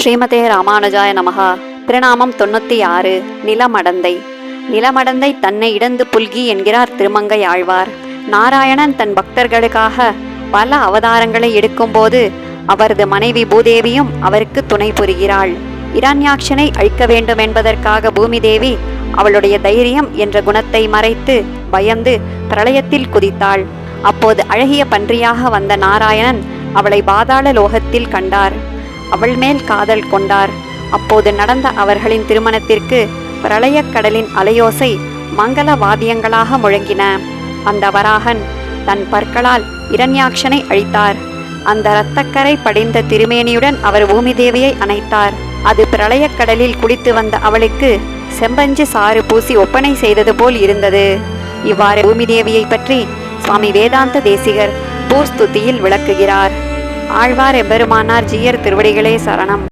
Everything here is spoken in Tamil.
ஸ்ரீமதே ராமானுஜாய நமகா திருநாமம் தொண்ணூற்றி ஆறு நிலமடந்தை. நிலமடந்தை தன்னை இடந்து புல்கி என்கிறார் திருமங்கை ஆழ்வார். நாராயணன் தன் பக்தர்களுக்காக பல அவதாரங்களை எடுக்கும்போது அவரது மனைவி பூதேவியும் அவருக்கு துணை புரிகிறாள். இரண்யாட்சனை அழிக்க வேண்டும் என்பதற்காக பூமிதேவி அவளுடைய தைரியம் என்ற குணத்தை மறைத்து பயந்து பிரளயத்தில் குதித்தாள். அப்போது அழகிய பன்றியாக வந்த நாராயணன் அவளை பாதாள லோகத்தில் கண்டார். அவள் மேல் காதல் கொண்டார். அப்போது நடந்த அவர்களின் திருமணத்திற்கு பிரளயக் கடலின் அலையோசை மங்கள வாத்தியங்களாக முழங்கின. அந்த வராகன் தன் பற்களால் இரண்யாக்ஷனை அழித்தார். அந்த இரத்தக்கரை படிந்த திருமேனியுடன் அவர் பூமி தேவியை அணைத்தார். அது பிரளயக்கடலில் குளித்து வந்த அவளுக்கு செம்பஞ்சு சாறு பூசி ஒப்பனை செய்தது போல் இருந்தது. இவ்வாறு பூமி தேவியை பற்றி சுவாமி வேதாந்த தேசிகர் பூஸ்துதியில் விளக்குகிறார். ஆழ்வார் எபெருமானார் ஜீயர் திருவடிகளே சரணம்.